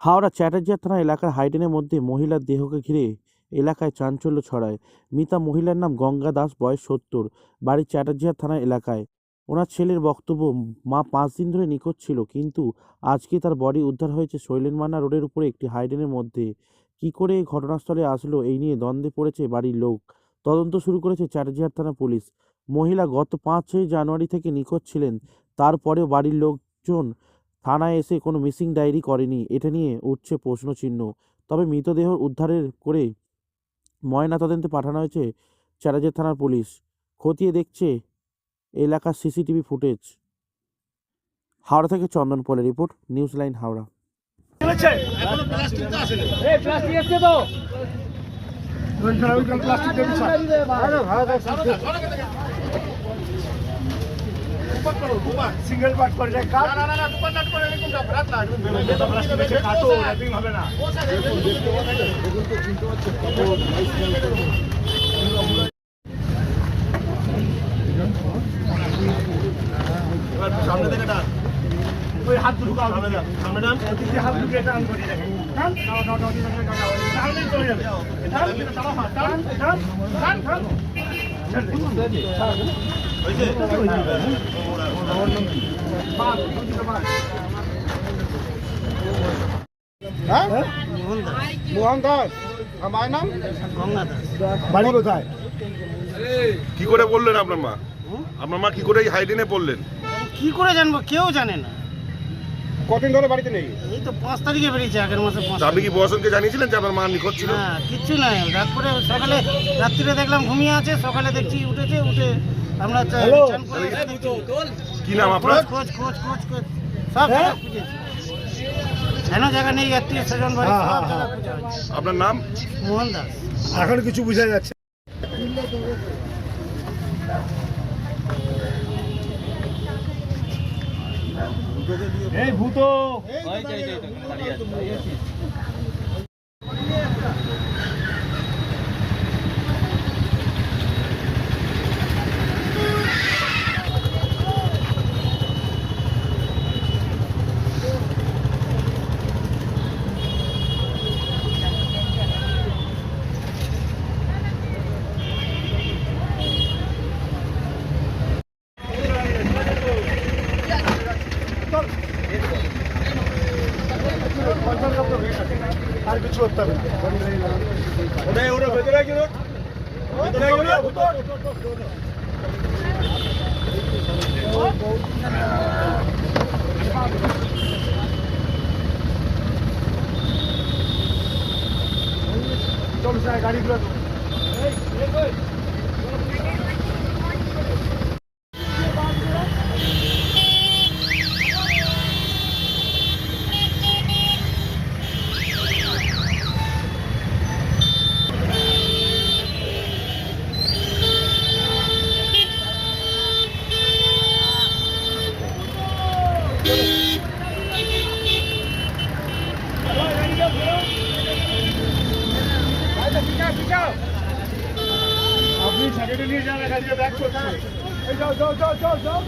হাওড়া চ্যাটার্জিয়া থানা এলাকার হাইডেনের মধ্যে মহিলার দেহকে ঘিরে এলাকায় চাঞ্চল্য ছড়ায়। মৃতা মহিলার নাম গঙ্গা দাস, বয়স সত্তর, বাড়ি চ্যাটার্জিয়া থানা এলাকায়। ওনার ছেলের বক্তব্য, মা পাঁচ দিন ধরে নিখোঁজ ছিল, কিন্তু আজকে তার বডি উদ্ধার হয়েছে শৈলেনমান্না রোডের উপরে একটি হাইডেনের মধ্যে। কি করে ঘটনাস্থলে আসলো, এই নিয়ে দ্বন্দ্বে পড়েছে বাড়ির লোক। তদন্ত শুরু করেছে চ্যাটার্জিয়া থানা পুলিশ। মহিলা গত পাঁচই জানুয়ারি থেকে নিখোঁজ ছিলেন। তারপরেও বাড়ির লোকজন থানায় এসে কোনো মিসিং ডায়েরি করেনি। এটা নিয়ে উঠছে প্রশ্নচিহ্ন। তবে মৃতদেহ উদ্ধারের করে ময়নাতদন্তে পাঠানো হয়েছে চারাজের থানার পুলিশ। খতিয়ে দেখছে এলাকার সিসিটিভি ফুটেজ। হাওড়া থেকে চন্দন পলের report, news line Howrah. Plastic single part করে দেখ কাট না না না দুপার নাট করে এরকম না রাত না কাটো র্যাপিং হবে না এবার সামনে থেকে টান ওই হাত ঢুকাও সামনে টান সামনে দিয়ে হাত ঢুকিয়ে টান করি দেখেন টান টান টান টান টান টান চলে যাবে টান টান টান টান টান মোহন দাস আর নাম বাড়ি কোথায় কি করে বললেন আপনার মা? আপনার মা কি করে হাইডিনে পড়লেন? কি করে জানব? কেউ জানে না। কতদিন ধরে বাড়িতে নেই? এই তো পাঁচ তারিখে বেরিয়েছে আগের মাসে পাঁচ আপনি কি প্রশাসনকে জানিয়েছিলেন যে আপনার মা নিখোঁজ ছিল? হ্যাঁ কিচ্ছু নাই। রাত করে সকালে রাত্রিরে দেখলাম ঘুমিয়ে আছে সকালে দেখছি উঠেছে উঠে আমরা। কি নাম আপনার? খোঁজ খোঁজ খোঁজ খোঁজ সব কেন জায়গা নেই আত্মীয় স্বজন বাড়ি হ্যাঁ, হ্যাঁ। আপনার নাম? মোহন দাস। এখন কিছু বোঝা যাচ্ছে। এই ভূত। আর কিছু করতে হবে ওটাই ওটা ভেতরে গেল ভেতরে গেল চল গাড়িগুলো স্যাটারডে নিয়ে যান এখান থেকে ব্যাক করছে এই যাও যাও যাও যাও যাও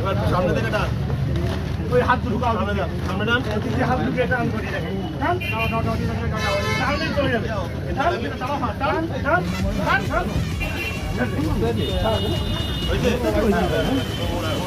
এবার সামনে থেকে টান ওই হাত ঢুকাও সামনে টান সামনে দিয়ে হাত ঢুকিয়ে টান করি দেখেন টান টান টান টান টান চলে যাবে টান টান টান টান টান দে হয়েছে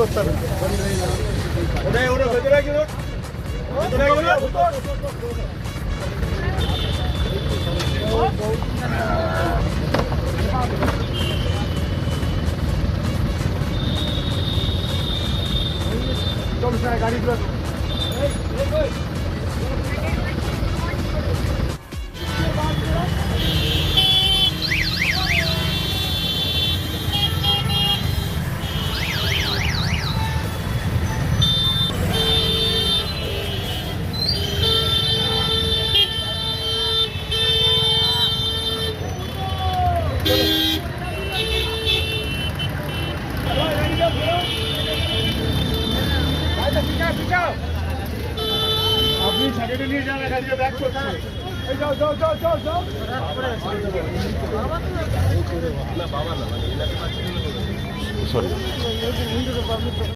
తీసుకొస్తాను গাড়ি নিয়ে যান যাও যাও যাও যাও যাও সরি